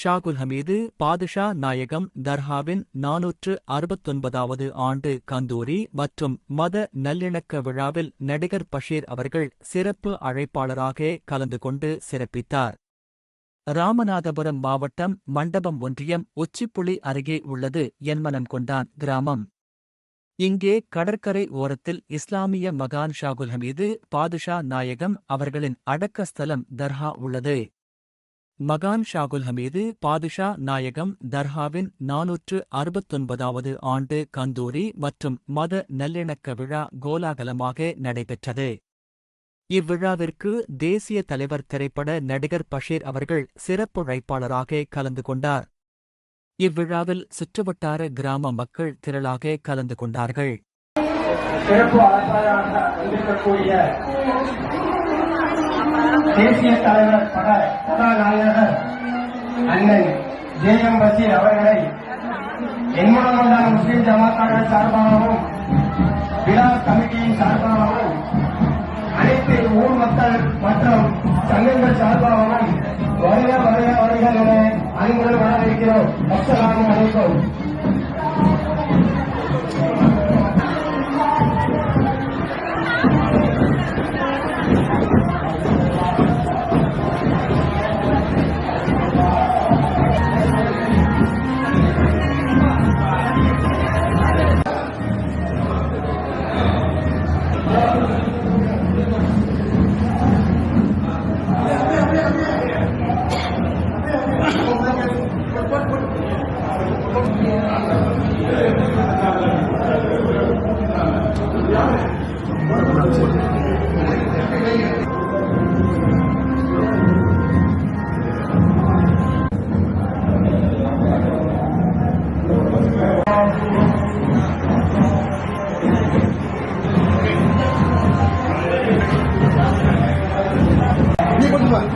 ஷாகுல் ஹமீது பாதுஷா நாயகம் தர்ஹாவின் நாநூற்று அறுபத்தொன்பதாவது ஆண்டு கந்தூரி மற்றும் மத நல்லிணக்க விழாவில் நடிகர் பஷீர் அவர்கள் சிறப்பு அழைப்பாளராக கலந்து கொண்டு சிறப்பித்தார். ராமநாதபுரம் மாவட்டம் மண்டபம் ஒன்றியம் உச்சிப்புளி அருகே உள்ளது என்மனம் கொண்டான் கிராமம். இங்கே கடற்கரை ஓரத்தில் இஸ்லாமிய மகான் ஷாகுல் ஹமீது பாதுஷா நாயகம் அவர்களின் அடக்க ஸ்தலம் தர்ஹா உள்ளது. மகான் ஷாகுல் ஹமீது பாதுஷா நாயகம் தர்ஹாவின் நாநூற்று அறுபத்தொன்பதாவது ஆண்டு கந்தூரி மற்றும் மத நல்லிணக்க விழா கோலாகலமாக நடைபெற்றது. இவ்விழாவிற்கு தேசிய தலைவர் திரைப்பட நடிகர் பஷீர் அவர்கள் சிறப்புழைப்பாளராக கலந்து கொண்டார். இவ்விழாவில் சுற்றுவட்டார கிராம மக்கள் திரளாக கலந்து கொண்டார்கள். தேசிய தலைவர் பட கதாநாயகர் அண்ணன் ஜே எம் பஷீர் அவர்களை என்மனமண்டான முஸ்லிம் ஜமாத்தார்கள் சார்பாகவும் விழா கமிட்டியின் சார்பாகவும் அனைத்து ஊர் மக்கள் மற்றும் சங்கங்கள் சார்பாகவும் வருக வருக வருக என அன்புடன் வரவேற்கிறோம். அஸ்ஸலாமு அலைக்கும்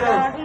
Thank you.